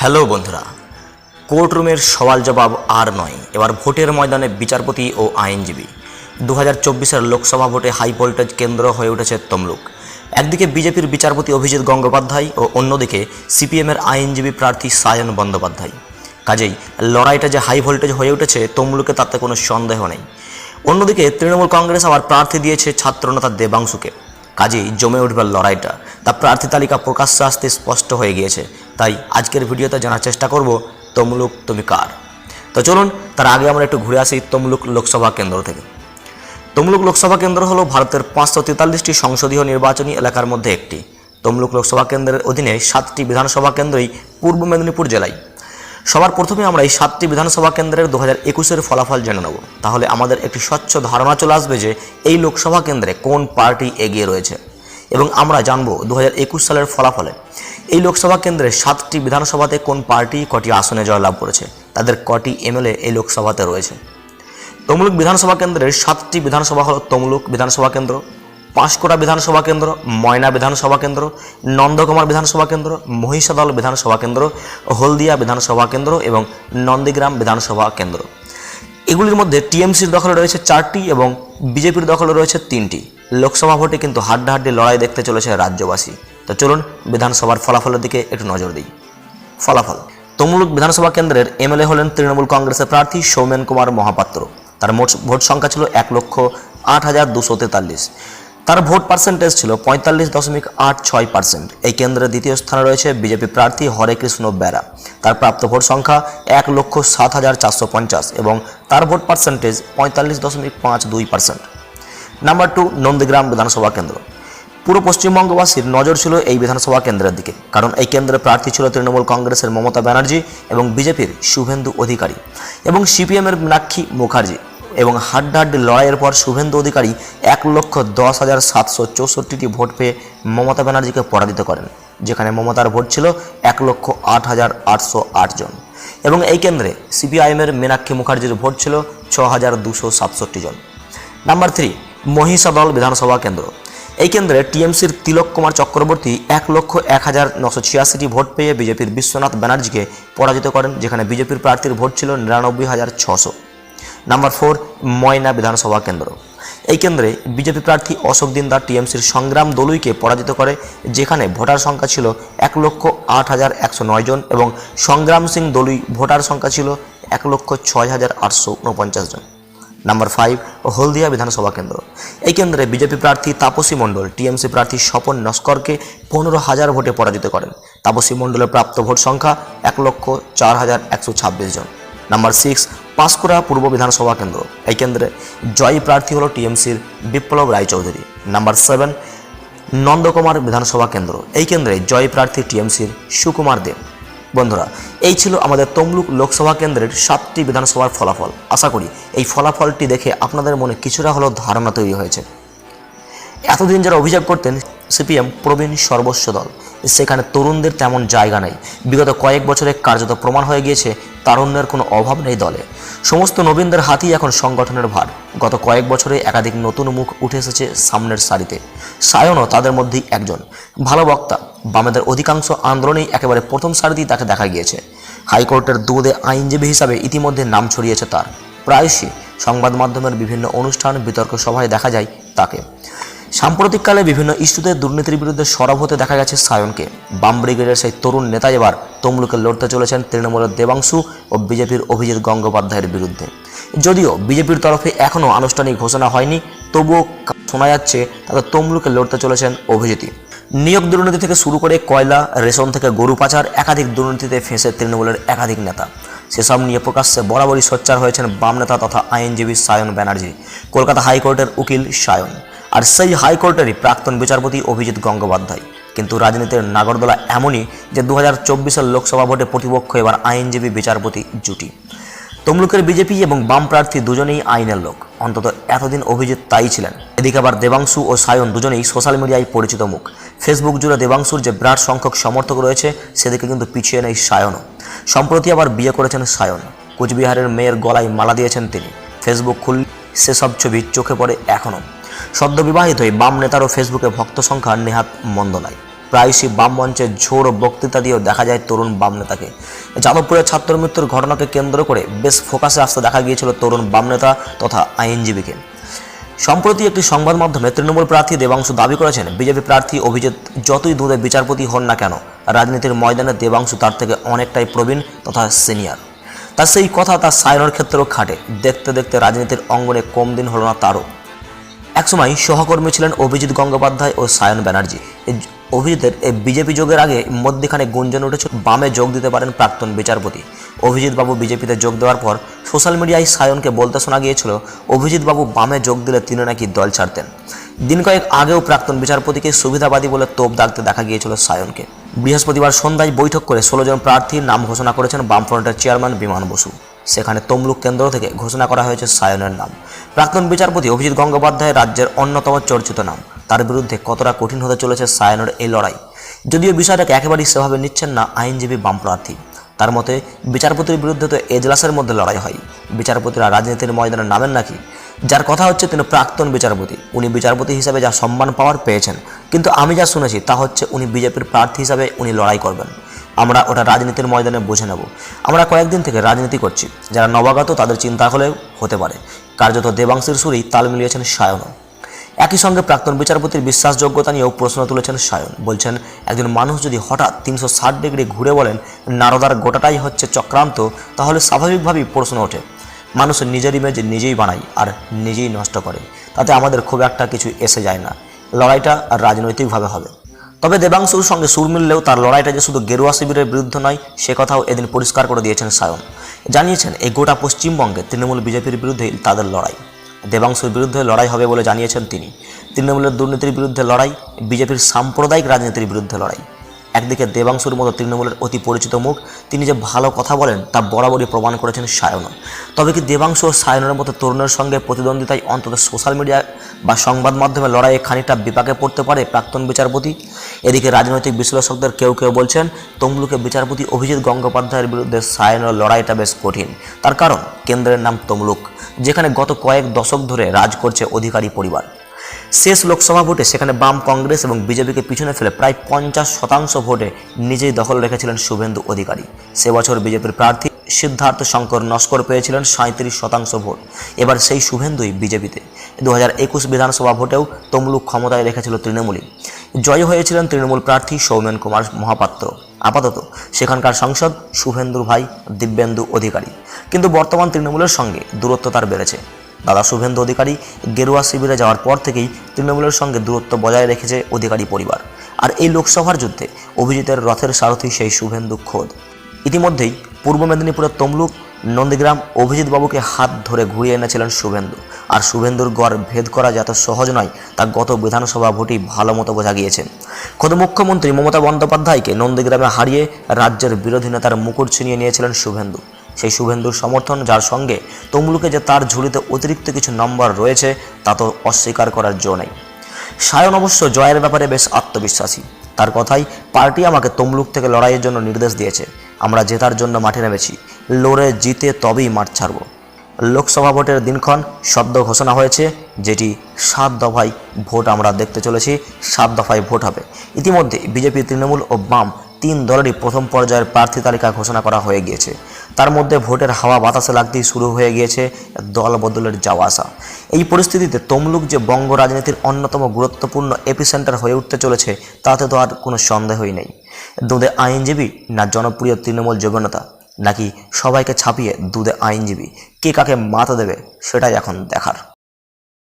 Hello বন্ধুরা, কোর্টরুমের সওয়াল জবাব আর নয়। এবার ভোটের ময়দানে বিচারপতি ও আইনজীবী। দু হাজার চব্বিশের লোকসভা ভোটে হাই ভোল্টেজ কেন্দ্র হয়ে উঠেছে তমলুক। একদিকে বিজেপির বিচারপতি অভিজিৎ গঙ্গোপাধ্যায় ও অন্যদিকে সিপিএমের আইনজীবী প্রার্থী সায়ন বন্দ্যোপাধ্যায়। কাজেই লড়াইটা যে হাই ভোল্টেজ হয়ে উঠেছে তমলুকে তাতে কোনো সন্দেহ নেই। অন্যদিকে তৃণমূল কংগ্রেস আবার প্রার্থী দিয়েছে ছাত্রনেতা দেবাংশুকে। কাজেই জমে উঠবে লড়াইটা। তা প্রার্থী তালিকা প্রকাশ্যে আসতে স্পষ্ট হয়ে গিয়েছে। তাই আজকের ভিডিওতে জানার চেষ্টা করব, তমলুক তুমি কার? তো চলুন, তার আগে আমরা একটু ঘুরে আসি তমলুক লোকসভা কেন্দ্র থেকে। তমলুক লোকসভা কেন্দ্র হলো ভারতের পাঁচশো তেতাল্লিশটি সংসদীয় নির্বাচনী এলাকার মধ্যে একটি। তমলুক লোকসভা কেন্দ্রের অধীনে সাতটি বিধানসভা কেন্দ্রই পূর্ব মেদিনীপুর জেলায়। সবার প্রথমে আমরা এই সাতটি বিধানসভা কেন্দ্রের দু হাজার একুশের ফলাফল জেনে নেব। তাহলে আমাদের একটি স্বচ্ছ ধারণা চলে আসবে যে এই লোকসভা কেন্দ্রে কোন পার্টি এগিয়ে রয়েছে। এবং আমরা জানব দু সালের ফলাফলে এই লোকসভা কেন্দ্রে সাতটি বিধানসভাতে কোন পার্টি কটি আসনে জয়লাভ করেছে, তাদের কটি এমএলএ এই লোকসভাতে রয়েছে। তমলুক বিধানসভা কেন্দ্রের সাতটি বিধানসভা হল তমলুক বিধানসভা কেন্দ্র পাঁশকুড়া বিধানসভা কেন্দ্র, ময়না বিধানসভা কেন্দ্র, নন্দকুমার বিধানসভা কেন্দ্র, মহিষাদল বিধানসভা কেন্দ্র, হলদিয়া বিধানসভা কেন্দ্র এবং নন্দীগ্রাম বিধানসভা কেন্দ্র। এগুলির মধ্যে টিএমসির দখলে রয়েছে চারটি এবং বিজেপির দখলে রয়েছে তিনটি। লোকসভা ভোটে কিন্তু হাড্ডাহাড্ডি লড়াই দেখতে চলেছে রাজ্যবাসী। তো চলুন বিধানসভার ফলাফলের দিকে একটু নজর দিই। ফলাফল। তমলুক বিধানসভা কেন্দ্রের এমএলএ হলেন তৃণমূল কংগ্রেসের প্রার্থী সৌমেন কুমার মহাপাত্র। তার মোট ভোট সংখ্যা ছিল এক লক্ষ আট হাজার দুশো তেতাল্লিশ। তার ভোট পার্সেন্টেজ ছিল পঁয়তাল্লিশ দশমিক আট ছয় পার্সেন্ট এই কেন্দ্রের দ্বিতীয় স্থানে রয়েছে বিজেপি প্রার্থী হরে কৃষ্ণ বেরা। তার প্রাপ্ত ভোট সংখ্যা এক লক্ষ সাত হাজার চারশো পঞ্চাশ এবং তার ভোট পার্সেন্টেজ পঁয়তাল্লিশ দশমিক পাঁচ দুই পার্সেন্ট নাম্বার টু নন্দীগ্রাম বিধানসভা কেন্দ্র। পুরো পশ্চিমবঙ্গবাসীর নজর ছিল এই বিধানসভা কেন্দ্রের দিকে, কারণ এই কেন্দ্রের প্রার্থী ছিল তৃণমূল কংগ্রেসের মমতা ব্যানার্জি এবং বিজেপির শুভেন্দু অধিকারী এবং সিপিএমের মীনাক্ষী মুখার্জি। এবং হাড্ডাহাড্ডি লড়াইয়ের পর শুভেন্দু অধিকারী এক লক্ষ দশ হাজার সাতশো চৌষট্টিটি ভোট পেয়ে মমতা ব্যানার্জিকে পরাজিত করেন, যেখানে মমতার ভোট ছিল এক লক্ষ আট হাজার আটশো আট জন। এবং এই কেন্দ্রে সিপিআইএমের মীনাক্ষী মুখার্জির ভোট ছিল ছ হাজার দুশো সাতষট্টি জন। নাম্বার থ্রি মহিষাদল বিধানসভা কেন্দ্র। এই কেন্দ্রে টিএমসির তিলক কুমার চক্রবর্তী এক লক্ষ এক হাজার নশো ছিয়াশিটি ভোট পেয়ে বিজেপির বিশ্বনাথ ব্যানার্জিকে পরাজিত করেন, যেখানে বিজেপির প্রার্থীর ভোট ছিল নিরানব্বই হাজার ছশো। নাম্বার ফোর ময়না বিধানসভা কেন্দ্র। এই কেন্দ্রে বিজেপি প্রার্থী অশোক দিনদার টিএমসির সংগ্রাম দলুইকে পরাজিত করে, যেখানে ভোটার সংখ্যা ছিল এক লক্ষ আট হাজার একশো নয় জন এবং সংগ্রাম সিং দলুই ভোটার সংখ্যা ছিল এক লক্ষ ছয় হাজার আটশো উনপঞ্চাশ জন। নাম্বার ফাইভ হলদিয়া বিধানসভা কেন্দ্র। এই কেন্দ্রে বিজেপি প্রার্থী তাপসী মণ্ডল, টিএমসি প্রার্থী স্বপন নস্করকে পনেরো হাজার ভোটে পরাজিত করেন। তাপসী মণ্ডলের প্রাপ্ত ভোট সংখ্যা এক লক্ষ চার হাজার একশো ছাব্বিশ জন। নাম্বার সিক্স পাঁশকুড়া পূর্ব বিধানসভা কেন্দ্র। এই কেন্দ্রে জয়ী প্রার্থী হল টিএমসির বিপ্লব রায়চৌধুরী। নাম্বার সেভেন, নন্দকুমার বিধানসভা কেন্দ্র। এই কেন্দ্রে জয়ী প্রার্থী টিএমসির সুকুমার দেব। বন্ধুরা, এই ছিল আমাদের তমলুক লোকসভা কেন্দ্রের সাতটি বিধানসভার ফলাফল। আশা করি এই ফলাফলটি দেখে আপনাদের মনে কিছুটা হলেও ধারণা তৈরি হয়েছে। এতদিন যারা অভিযোগ করতেন সিপিএম প্রবীণ সর্বস্ব দল। সেখানে তরুণদের তেমন জায়গা নেই। বিগত কয়েক বছরে কার্যত প্রমাণ হয়ে গিয়েছে, তারুণ্যের কোনো অভাব নেই দলে। সমস্ত নবীনদের হাতেই এখন সংগঠনের ভার। গত কয়েক বছরে একাধিক নতুন মুখ উঠে এসেছে সামনের সারিতে। সায়নও তাদের মধ্যেই একজন। ভালো বক্তা। বামেদের অধিকাংশ আন্দোলনেই একেবারে প্রথম সারিতেই তাকে দেখা গিয়েছে। হাইকোর্টের দুদে আইনজীবী হিসাবে ইতিমধ্যে নাম ছড়িয়েছে তার। প্রায়শই সংবাদ মাধ্যমের বিভিন্ন অনুষ্ঠান, বিতর্ক সভায় দেখা যায় তাকে। সাম্প্রতিককালে বিভিন্ন ইস্যুতে দুর্নীতির বিরুদ্ধে সরব হতে দেখা গেছে সায়নকে। বাম ব্রিগেডের সেই তরুণ নেতা এবার তমলুকে লড়তে চলেছেন তৃণমূলের দেবাংশু ও বিজেপির অভিজিৎ গঙ্গোপাধ্যায়ের বিরুদ্ধে। যদিও বিজেপির তরফে এখনও আনুষ্ঠানিক ঘোষণা হয়নি, তবুও শোনা যাচ্ছে তাদের তমলুকে লড়তে চলেছেন অভিজিৎই। নিয়োগ দুর্নীতি থেকে শুরু করে কয়লা, রেশন থেকে গরু পাচার, একাধিক দুর্নীতিতে ফেঁসে তৃণমূলের একাধিক নেতা। সেসব নিয়ে প্রকাশ্যে বরাবরই সোচ্চার হয়েছেন বাম নেতা তথা আইনজীবী সায়ন ব্যানার্জি। কলকাতা হাইকোর্টের উকিল সায়ন। আর সেই হাইকোর্টেরই প্রাক্তন বিচারপতি অভিজিৎ গঙ্গোপাধ্যায়। কিন্তু রাজনীতির নাগরদোলা এমনই যে দু হাজার লোকসভা ভোটে প্রতিপক্ষ এবার আইনজীবী বিচারপতি জুটি। তমলুকের বিজেপি এবং বাম প্রার্থী দুজনেই আইনের লোক। অন্তত এতদিন অভিজিৎ তাই ছিলেন। এদিকে আবার দেবাংশু ও সায়ন দুজনেই সোশ্যাল মিডিয়ায় পরিচিত মুখ। ফেসবুক জুড়ে দেবাংশুর যে বিরাট সংখ্যক সমর্থক রয়েছে, সেদিকে কিন্তু পিছিয়ে নেই সায়নও। সম্প্রতি আবার বিয়ে করেছেন সায়ন। কুচবিহারের মেয়ের গলায় মালা দিয়েছেন তিনি। ফেসবুক খুল সেসব ছবি চোখে পড়ে এখনও। সদ্য বিবাহিত এই বাম নেতারও ফেসবুকে ভক্ত সংখ্যা নেহাত মন্দ নয়। প্রায়শই বাম মঞ্চে ঝোড় বক্তৃতা দিয়েও দেখা যায় তরুণ বাম নেতাকে। যাদবপুরের ছাত্র মৃত্যুর ঘটনাকে কেন্দ্র করে বেশ ফোকাসে আসতে দেখা গিয়েছিল তরুণ বাম নেতা তথা আইনজীবীকে। সম্প্রতি একটি সংবাদ মাধ্যমে তৃণমূল প্রার্থী দেবাংশু দাবি করেছেন, বিজেপি প্রার্থী অভিজিৎ যতই দূরে বিচারপতি হন না কেন, রাজনীতির ময়দানে দেবাংশু তার থেকে অনেকটাই প্রবীণ তথা সিনিয়র। তার সেই কথা তার সায়নের ক্ষেত্রেও খাটে। দেখতে দেখতে রাজনীতির অঙ্গনে কম দিন হল না তারও। একসময় সহকর্মী ছিলেন অভিজিৎ গঙ্গোপাধ্যায় ও সায়ন ব্যানার্জি। অভিজিতের এই বিজেপি যোগের আগে মধ্যখানে গুঞ্জন উঠেছিল বামে যোগ দিতে পারেন প্রাক্তন বিচারপতি। অভিজিৎ বাবু বিজেপিতে যোগ দেওয়ার পর সোশ্যাল মিডিয়ায় সায়নকে বলতে শোনা গিয়েছিল অভিজিৎ বাবু বামে যোগ দিলে তিনি নাকি দল ছাড়তেন। দিন কয়েক আগেও প্রাক্তন বিচারপতিকে সুবিধাবাদী বলে তোপ দাগতে দেখা গিয়েছিল সায়নকে। বৃহস্পতিবার সন্ধ্যায় বৈঠক করে ষোলো জন প্রার্থীর নাম ঘোষণা করেছেন বামফ্রন্টের চেয়ারম্যান বিমান বসু। সেখানে তমলুক কেন্দ্র থেকে ঘোষণা করা হয়েছে সায়নের নাম। প্রাক্তন বিচারপতি অভিজিৎ গঙ্গোপাধ্যায় রাজ্যের অন্যতম চর্চিত নাম। তার বিরুদ্ধে কতটা কঠিন হতে চলেছে সায়নের এই লড়াই? যদিও বিষয়টাকে একেবারেই সেভাবে নিচ্ছেন না আইনজীবী বাম প্রার্থী। তার মতে, বিচারপতির বিরুদ্ধে তো এজলাসের মধ্যে লড়াই হয়। বিচারপতিরা রাজনীতির ময়দানে নামেন নাকি? যার কথা হচ্ছে, তিনি প্রাক্তন বিচারপতি। উনি বিচারপতি হিসাবে যা সম্মান পাওয়ার পেয়েছেন। কিন্তু আমি যা শুনেছি, তা হচ্ছে, উনি বিজেপির প্রার্থী হিসাবে উনি লড়াই করবেন। আমরা ওটা রাজনীতির ময়দানে বুঝে নেব। আমরা কয়েকদিন থেকে রাজনীতি করছি। যারা নবাগত, তাদের চিন্তা হলেও হতে পারে। কার্যত দেবাংশের সুরেই তাল মিলিয়েছেন সায়নও। একই সঙ্গে প্রাক্তন বিচারপতির বিশ্বাসযোগ্যতা নিয়েও প্রশ্ন তুলেছেন সায়ন। বলছেন, একজন মানুষ যদি হঠাৎ তিনশো ষাট ডিগ্রি ঘুরে বলেন, নারদার গোটাটাই হচ্ছে চক্রান্ত, তাহলে স্বাভাবিকভাবেই প্রশ্ন ওঠে। মানুষ নিজের ইমেজ নিজেই বানায় আর নিজেই নষ্ট করে। তাতে আমাদের খুব একটা কিছু এসে যায় না। লড়াইটা রাজনৈতিকভাবে হবে। তবে দেবাংশুর সঙ্গে সুর মিললেও তার লড়াইটা যে শুধু গেরুয়া শিবিরের বিরুদ্ধে নয়, সে কথাও এদিন পরিষ্কার করে দিয়েছেন সায়ন। জানিয়েছেন, এই গোটা পশ্চিমবঙ্গে তৃণমূল বিজেপির বিরুদ্ধেই তাদের লড়াই। দেবাংশুর বিরুদ্ধে লড়াই হবে বলে জানিয়েছেন তিনি। তৃণমূলের দুর্নীতির বিরুদ্ধে লড়াই, বিজেপির সাম্প্রদায়িক রাজনীতির বিরুদ্ধে লড়াই। একদিকে দেবাংশুর মতো তৃণমূলের অতি পরিচিত মুখ, তিনি যে ভালো কথা বলেন তা বরাবরই প্রমাণ করেছেন সায়ন। তবে কি দেবাংশু ও সায়নের মতো তরুণের সঙ্গে প্রতিদ্বন্দ্বিতায় অন্তত সোশ্যাল মিডিয়া বা সংবাদ মাধ্যমে লড়াইয়ে খানিকটা বিপাকে পড়তে পারে প্রাক্তন বিচারপতি? এদিকে রাজনৈতিক বিশ্লেষকদের কেউ কেউ বলছেন, তমলুকে বিচারপতি অভিজিৎ গঙ্গোপাধ্যায়ের বিরুদ্ধে সায়নের লড়াইটা বেশ কঠিন। তার কারণ, কেন্দ্রের নাম তমলুক, যেখানে গত কয়েক দশক ধরে রাজ করছে অধিকারী পরিবার। শেষ লোকসভা ভোটে সেখানে বাম কংগ্রেস এবং বিজেপিকে পিছনে ফেলে প্রায় পঞ্চাশ শতাংশ ভোটে নিজেই দখল রেখেছিলেন শুভেন্দু অধিকারী। সে বছর বিজেপির প্রার্থী সিদ্ধার্থ শঙ্কর নস্কর পেয়েছিলেন সাঁত্রিশ শতাংশ ভোট। এবার সেই শুভেন্দুই বিজেপিতে। দু হাজার একুশ বিধানসভা ভোটেও তমলুক ক্ষমতায় রেখেছিল তৃণমূলই। জয় হয়েছিলেন তৃণমূল প্রার্থী সৌমেন কুমার মহাপাত্র। আপাতত সেখানকার সাংসদ শুভেন্দুর ভাই দিব্যেন্দু অধিকারী। কিন্তু বর্তমান তৃণমূলের সঙ্গে দূরত্ব তার বেড়েছে। দাদা শুভেন্দু অধিকারী গেরুয়া শিবিরে যাওয়ার পর থেকেই তৃণমূলের সঙ্গে দূরত্ব বজায় রেখেছে অধিকারী পরিবার। আর এই লোকসভার যুদ্ধে অভিজিতের রথের সারথি সেই শুভেন্দু খোদ। ইতিমধ্যেই পূর্ব মেদিনীপুরের তমলুক নন্দীগ্রাম অভিজিৎ বাবুকে হাত ধরে ঘুরিয়ে এনেছিলেন শুভেন্দু। আর শুভেন্দুর গড় ভেদ করা যত সহজ নয়, তা গত বিধানসভা ভোটেই ভালো মতো বোঝা গিয়েছে। খোদ মুখ্যমন্ত্রী মমতা বন্দ্যোপাধ্যায়কে নন্দীগ্রামে হারিয়ে রাজ্যের বিরোধী নেতার মুকুট ছিনিয়ে নিয়েছিলেন শুভেন্দু। সেই শুভেন্দুর সমর্থন, যার সঙ্গে তমলুকে যে তার ঝুলিতে অতিরিক্ত কিছু নম্বর রয়েছে, তা তো অস্বীকার করার জো নেই। সায়ন অবশ্য জয়ের ব্যাপারে বেশ আত্মবিশ্বাসী। তার কথাই পার্টি আমাকে তমলুক থেকে লড়াইয়ের জন্য নির্দেশ দিয়েছে। আমরা জেতার জন্য মাঠে নেমেছি। লড়ে জিতে তবেই মাঠ ছাড়ব। লোকসভা ভোটের দিনক্ষণ শব্দ ঘোষণা হয়েছে যেটি সাত দফায় ভোট আমরা দেখতে চলেছি। সাত দফায় ভোট হবে। ইতিমধ্যে বিজেপি, তৃণমূল ও বাম তিন দলেরই প্রথম পর্যায়ের প্রার্থী তালিকা ঘোষণা করা হয়ে গিয়েছে। তার মধ্যে ভোটের হাওয়া বাতাসে লাগতেই শুরু হয়ে গিয়েছে দল বদলের যাওয়া আসা। এই পরিস্থিতিতে তমলুক যে বঙ্গ রাজনীতির অন্যতম গুরুত্বপূর্ণ এপিসেন্টার হয়ে উঠতে চলেছে, তাতে তো আর কোনো সন্দেহই নেই। দুধে আইনজীবী না জনপ্রিয় তৃণমূল যোগ্যতা নাকি সবাইকে ছাপিয়ে দুধে আইনজীবী, কে কাকে মাথা দেবে সেটাই এখন দেখার।